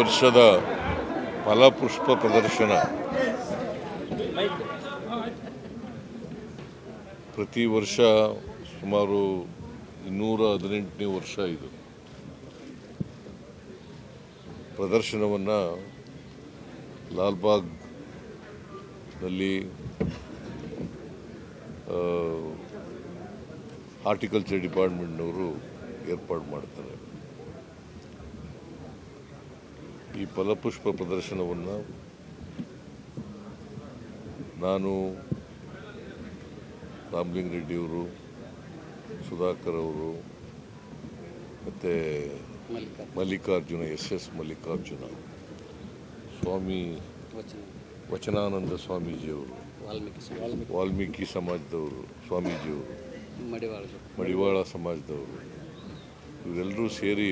ವರ್ಷದ ಫಲಪುಷ್ಪ ಪ್ರದರ್ಶನ. ಪ್ರತಿ ವರ್ಷ ಸುಮಾರು ಇನ್ನೂರ ಹದಿನೆಂಟನೇ ವರ್ಷ ಇದು. ಪ್ರದರ್ಶನವನ್ನು ಲಾಲ್ಬಾಗ್ನಲ್ಲಿ ಹಾರ್ಟಿಕಲ್ಚರ್ ಡಿಪಾರ್ಟ್ಮೆಂಟ್ನವರು ಏರ್ಪಾಡು ಮಾಡ್ತಾರೆ. ಈ ಫಲಪುಷ್ಪ ಪ್ರದರ್ಶನವನ್ನು ನಾನು ರಾಮಲಿಂಗ ರೆಡ್ಡಿಯವರು ಸುಧಾಕರ್ ಅವರು ಮತ್ತು ಮಲ್ಲಿಕಾರ್ಜುನ. ಎಸ್ ಎಸ್ ಮಲ್ಲಿಕಾರ್ಜುನ ಸ್ವಾಮಿ ವಚನಾನಂದ ಸ್ವಾಮೀಜಿಯವರು ವಾಲ್ಮೀಕಿ ಸಮಾಜದವರು ಸ್ವಾಮೀಜಿಯವರು ಮಡಿವಾಳ ಸಮಾಜದವರು ಇವರೆಲ್ಲರೂ ಸೇರಿ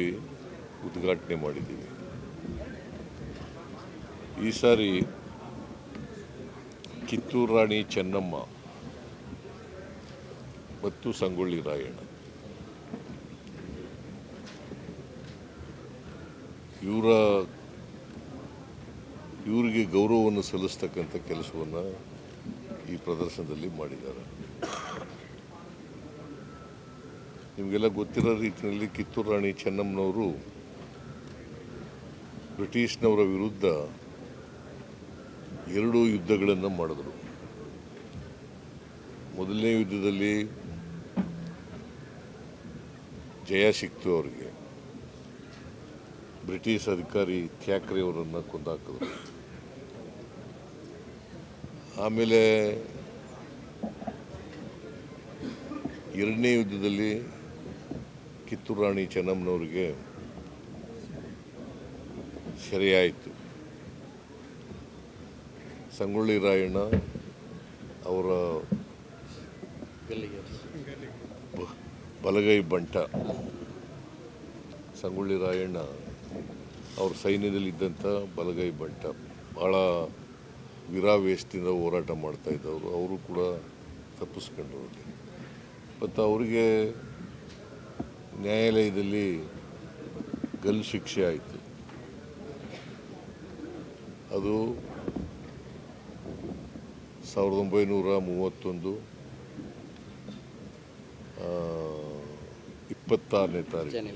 ಉದ್ಘಾಟನೆ ಮಾಡಿದ್ದೀವಿ. ಈ ಸಾರಿ ಕಿತ್ತೂರು ರಾಣಿ ಚೆನ್ನಮ್ಮ ಮತ್ತು ಸಂಗೊಳ್ಳಿ ರಾಯಣ್ಣ. ಇವರ, ಇವರಿಗೆ ಗೌರವವನ್ನು ಸಲ್ಲಿಸ್ತಕ್ಕಂಥ ಕೆಲಸವನ್ನು ಈ ಪ್ರದರ್ಶನದಲ್ಲಿ ಮಾಡಿದ್ದಾರೆ. ನಿಮಗೆಲ್ಲ ಗೊತ್ತಿರೋ ರೀತಿಯಲ್ಲಿ ಕಿತ್ತೂರು ರಾಣಿ ಚೆನ್ನಮ್ಮನವರು ಬ್ರಿಟಿಷ್ನವರ ವಿರುದ್ಧ ಎರಡು ಯುದ್ಧಗಳನ್ನು ಮಾಡಿದ್ರು. ಮೊದಲನೇ ಯುದ್ಧದಲ್ಲಿ ಜಯ ಸಿಕ್ತು ಅವರಿಗೆ. ಬ್ರಿಟಿಷ್ ಅಧಿಕಾರಿ ಥ್ಯಾಕ್ರೆ ಅವರನ್ನು ಕೊಂದಾಕಿದ್ರು. ಆಮೇಲೆ ಎರಡನೇ ಯುದ್ಧದಲ್ಲಿ ಕಿತ್ತೂರು ರಾಣಿ ಚೆನ್ನಮ್ಮನವ್ರಿಗೆ ಸೆರೆಯಾಯಿತು. ಸಂಗೊಳ್ಳಿ ರಾಯಣ್ಣ ಅವರ ಬಲಗೈ ಬಂಟ, ಸಂಗೊಳ್ಳಿ ರಾಯಣ್ಣ ಅವ್ರ ಸೈನ್ಯದಲ್ಲಿದ್ದಂಥ ಬಲಗೈ ಬಂಟ. ಭಾಳ ವಿರಾವೇಶದಿಂದ ಹೋರಾಟ ಮಾಡ್ತಾ ಇದ್ದವರು. ಅವರು ಕೂಡ ತಪ್ಪಿಸ್ಕೊಂಡ್ರು ಮತ್ತು ಅವರಿಗೆ ನ್ಯಾಯಾಲಯದಲ್ಲಿ ಗಲ್ಲು ಶಿಕ್ಷೆ ಆಯಿತು. ಅದು ಸಾವಿರದ ಒಂಬೈನೂರ ಮೂವತ್ತೊಂದು ಇಪ್ಪತ್ತಾರನೇ ತಾರೀಕು.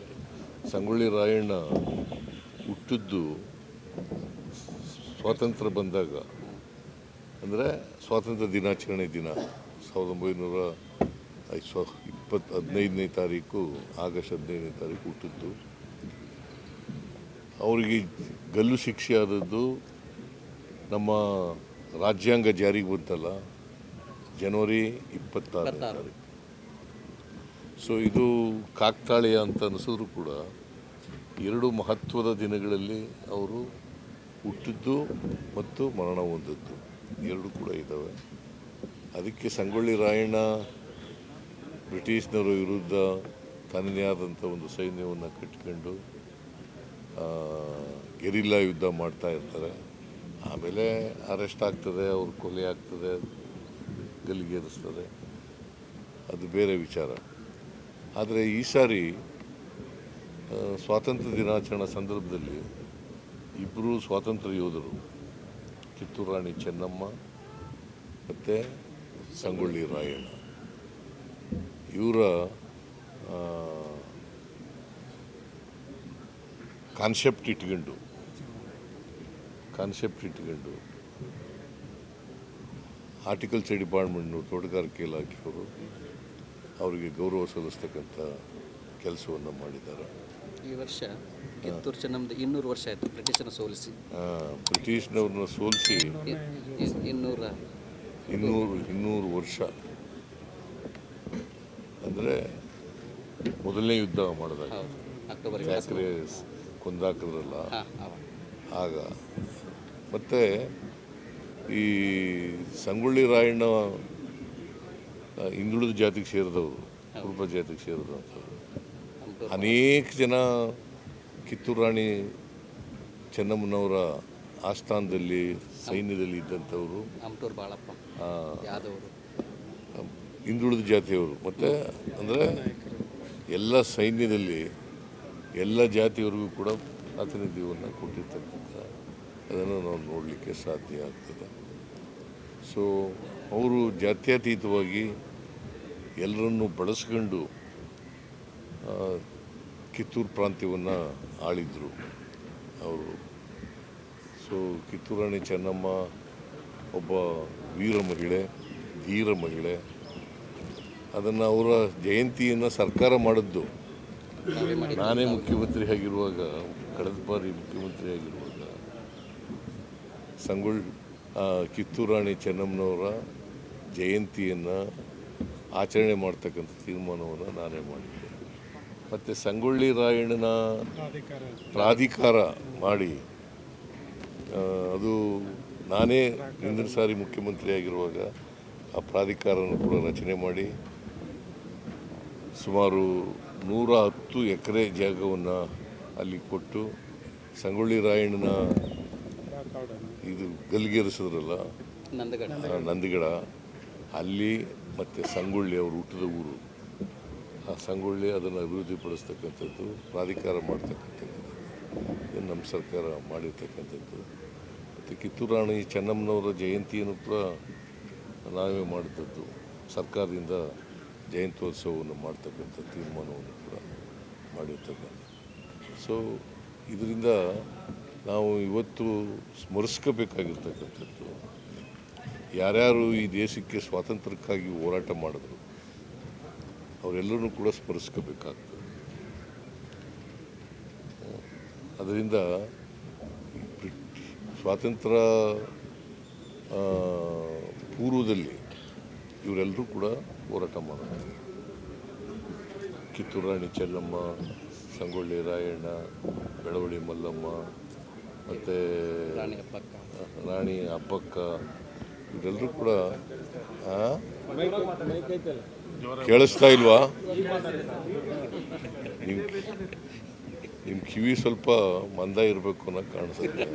ಸಂಗೊಳ್ಳಿ ರಾಯಣ್ಣ ಹುಟ್ಟಿದ್ದು ಸ್ವಾತಂತ್ರ್ಯ ಬಂದಾಗ. ಅಂದರೆ ಸ್ವಾತಂತ್ರ್ಯ ದಿನಾಚರಣೆ ದಿನ ಸಾವಿರದ ಒಂಬೈನೂರ ಸ್ವ ಇಪ್ಪತ್ತು ಹದಿನೈದನೇ ತಾರೀಕು ಆಗಸ್ಟ್ ಹದಿನೈದನೇ ತಾರೀಕು ಹುಟ್ಟಿದ್ದು. ಅವರಿಗೆ ಗಲ್ಲು ಶಿಕ್ಷೆ ಆದದ್ದು ನಮ್ಮ ರಾಜ್ಯಾಂಗ ಜಾರಿಗೆ ಬಂತಲ್ಲ? ಜನವರಿ ಇಪ್ಪತ್ತಾರನೇ. ತಾರೀಕು. ಸೊ ಇದು ಕಾಕ್ತಾಳೀಯ ಅಂತ ಅನಿಸಿದ್ರು ಕೂಡ ಎರಡು ಮಹತ್ವದ ದಿನಗಳಲ್ಲಿ ಅವರು ಹುಟ್ಟಿದ್ದು ಮತ್ತು ಮರಣ ಹೊಂದದ್ದು. ಎರಡು ಕೂಡ ಇದ್ದಾವೆ ಅದಕ್ಕೆ ಸಂಗೊಳ್ಳಿ ರಾಯಣ್ಣ ಬ್ರಿಟಿಷ್ನವರ ವಿರುದ್ಧ ತನ್ನದೇ ಆದಂಥ ಒಂದು ಸೈನ್ಯವನ್ನು ಕಟ್ಟಿಕೊಂಡು ಆ, ಗೆರಿಲ್ಲಾ ಯುದ್ಧ ಮಾಡ್ತಾ ಇರ್ತಾರೆ. ಆಮೇಲೆ ಅರೆಸ್ಟ್ ಆಗ್ತದೆ, ಅವ್ರ ಕೊಲೆ ಆಗ್ತದೆ ಗಲ್ಲಿಗೇರಿಸ್ತದೆ ಅದು ಬೇರೆ ವಿಚಾರ. ಆದರೆ ಈ ಸಾರಿ ಸ್ವಾತಂತ್ರ್ಯ ದಿನಾಚರಣೆ ಸಂದರ್ಭದಲ್ಲಿ ಇಬ್ಬರು ಸ್ವಾತಂತ್ರ್ಯ ಯೋಧರು, ಕಿತ್ತೂರು ರಾಣಿ ಚೆನ್ನಮ್ಮ ಮತ್ತು ಸಂಗೊಳ್ಳಿ ರಾಯಣ್ಣ. ಇವರ ಕಾನ್ಸೆಪ್ಟ್ ಇಟ್ಕೊಂಡು ಕಾನ್ಸೆಪ್ಟ್ ಇಟ್ಕೊಂಡು ಆರ್ಟಿಕಲ್ಚರ್ ಡಿಪಾರ್ಟ್ಮೆಂಟ್ನು ತೋಟಗಾರಿಕೆ ಇಲಾಖೆಯವರು ಅವರಿಗೆ ಗೌರವ ಸಲ್ಲಿಸ್ತಕ್ಕಂಥ ಕೆಲಸವನ್ನು ಮಾಡಿದ್ದಾರೆ. ಈ ವರ್ಷ ಕಿತ್ತೂರು ಚೆನ್ನಮ್ಮದು ಇನ್ನೂರು ವರ್ಷ ಆಯಿತು ಬ್ರಿಟಿಷನ ಸೋಲಿಸಿ. ಬ್ರಿಟಿಷ್ನವ್ರನ್ನ ಸೋಲಿಸಿ ಇನ್ನೂರ. ಇನ್ನೂರು ಇನ್ನೂರು ವರ್ಷ. ಅಂದರೆ ಮೊದಲನೇ ಯುದ್ಧ ಮಾಡಿದಾಗ ಕೊಂದಾಕಿದ್ರಲ್ಲ? ಆಗ ಮತ್ತು ಈ ಸಂಗೊಳ್ಳಿ ರಾಯಣ್ಣ ಹಿಂದುಳಿದ ಜಾತಿಗೆ ಸೇರಿದವರು ಕುರುಬ ಜಾತಿಗೆ ಸೇರಿದಂಥವ್ರು ಅನೇಕ ಜನ ಕಿತ್ತೂರು ರಾಣಿ ಚೆನ್ನಮ್ಮನವರ ಆಸ್ಥಾನದಲ್ಲಿ ಸೈನ್ಯದಲ್ಲಿ ಇದ್ದಂಥವರು ಹಿಂದುಳಿದ ಜಾತಿಯವರು. ಮತ್ತು ಅಂದರೆ ಎಲ್ಲ ಸೈನ್ಯದಲ್ಲಿ ಎಲ್ಲ ಜಾತಿಯವರಿಗೂ ಕೂಡ ಪ್ರಾತಿನಿಧ್ಯವನ್ನು ಕೊಟ್ಟಿರ್ತಕ್ಕಂಥ ಅದನ್ನು ನಾವು ನೋಡಲಿಕ್ಕೆ ಸಾಧ್ಯ ಆಗ್ತದೆ. ಸೊ ಅವರು ಜಾತ್ಯತೀತವಾಗಿ ಎಲ್ಲರನ್ನೂ ಬಳಸ್ಕೊಂಡು ಕಿತ್ತೂರು ಪ್ರಾಂತ್ಯವನ್ನು ಆಳಿದರು ಅವರು. ಸೊ ಕಿತ್ತೂರಾಣಿ ಚೆನ್ನಮ್ಮ ಒಬ್ಬ ವೀರ ಮಹಿಳೆ, ಧೀರ ಮಹಿಳೆ. ಅದನ್ನು ಅವರ ಜಯಂತಿಯನ್ನು ಸರ್ಕಾರ ಮಾಡಿದ್ದು. ನಾನೇ ಮುಖ್ಯಮಂತ್ರಿ ಆಗಿರುವಾಗ, ಕಳೆದ ಬಾರಿ ಮುಖ್ಯಮಂತ್ರಿ ಆಗಿರುವಾಗ. ಸಂಗೊಳ್ ಕಿತ್ತೂರಾಣಿ ಕಿತ್ತೂರು ರಾಣಿ ಚೆನ್ನಮ್ಮನವರ ಜಯಂತಿಯನ್ನು ಆಚರಣೆ ಮಾಡ್ತಕ್ಕಂಥ ತೀರ್ಮಾನವನ್ನು ನಾನೇ ಮಾಡಿದ್ದೆ. ಮತ್ತು ಸಂಗೊಳ್ಳಿ ರಾಯಣ್ಣನ ಪ್ರಾಧಿಕಾರ ಮಾಡಿ ಅದು ನಾನೇ ಹಿಂದಿನ ಸಾರಿ ಮುಖ್ಯಮಂತ್ರಿ ಆಗಿರುವಾಗ ಆ ಪ್ರಾಧಿಕಾರವನ್ನು ಕೂಡ ರಚನೆ ಮಾಡಿ, ಸುಮಾರು ನೂರ ಹತ್ತು ಎಕರೆ ಜಾಗವನ್ನು ಅಲ್ಲಿ ಕೊಟ್ಟು ಸಂಗೊಳ್ಳಿ ರಾಯಣ್ಣನ ಇದು ಗಲ್ಗೇರಿಸಿದ್ರಲ್ಲ ನಂದಗಡ. ಅಲ್ಲಿ ಮತ್ತು ಸಂಗೊಳ್ಳಿ ಅವರು ಹುಟ್ಟಿದ ಊರು. ಆ ಸಂಗೊಳ್ಳಿ ಅದನ್ನು ಅಭಿವೃದ್ಧಿಪಡಿಸ್ತಕ್ಕಂಥದ್ದು ಪ್ರಾಧಿಕಾರ ಮಾಡ್ತಕ್ಕಂಥದ್ದು ಇದನ್ನು ನಮ್ಮ ಸರ್ಕಾರ ಮಾಡಿರ್ತಕ್ಕಂಥದ್ದು. ಮತ್ತು ಕಿತ್ತೂರು ರಾಣಿ ಚೆನ್ನಮ್ಮನವರ ಜಯಂತಿಯನ್ನು ಕೂಡ ನಾವೇ ಮಾಡಿದ್ದದ್ದು. ಸರ್ಕಾರದಿಂದ ಜಯಂತ್ಯೋತ್ಸವವನ್ನು ಮಾಡ್ತಕ್ಕಂಥ ತೀರ್ಮಾನವನ್ನು ಕೂಡ ಮಾಡಿರ್ತಕ್ಕಂಥ ಸೊ ಇದರಿಂದ ನಾವು ಇವತ್ತು ಸ್ಮರಿಸ್ಕೋಬೇಕಾಗಿರ್ತಕ್ಕಂಥದ್ದು. ಯಾರ್ಯಾರು ಈ ದೇಶಕ್ಕೆ ಸ್ವಾತಂತ್ರ್ಯಕ್ಕಾಗಿ ಹೋರಾಟ ಮಾಡಿದ್ರು ಅವರೆಲ್ಲರೂ ಕೂಡ ಸ್ಮರಿಸ್ಕೋಬೇಕಾಗ್ತದೆ. ಅದರಿಂದ ಸ್ವಾತಂತ್ರ್ಯ ಪೂರ್ವದಲ್ಲಿ ಇವರೆಲ್ಲರೂ ಕೂಡ ಹೋರಾಟ ಮಾಡಿದ್ರು. ಕಿತ್ತೂರು ರಾಣಿ ಚೆನ್ನಮ್ಮ, ಸಂಗೊಳ್ಳಿ ರಾಯಣ್ಣ ಬೆಳವಳ್ಳಿ ಮಲ್ಲಮ್ಮ ಮತ್ತು ರಾಣಿ ಹಬ್ಬಕ್ಕ. ಅಪ್ಪಕ್ಕ ಇವರೆಲ್ಲರೂ ಕೂಡ? ಕೇಳಿಸ್ತಾ ಇಲ್ವಾ? ನಿಮ್ಮ ನಿಮ್ಮ ಕಿವಿ ಸ್ವಲ್ಪ ಮಂದ ಇರಬೇಕು ಅನ್ನೋ ಕಾಣಿಸುತ್ತೆ.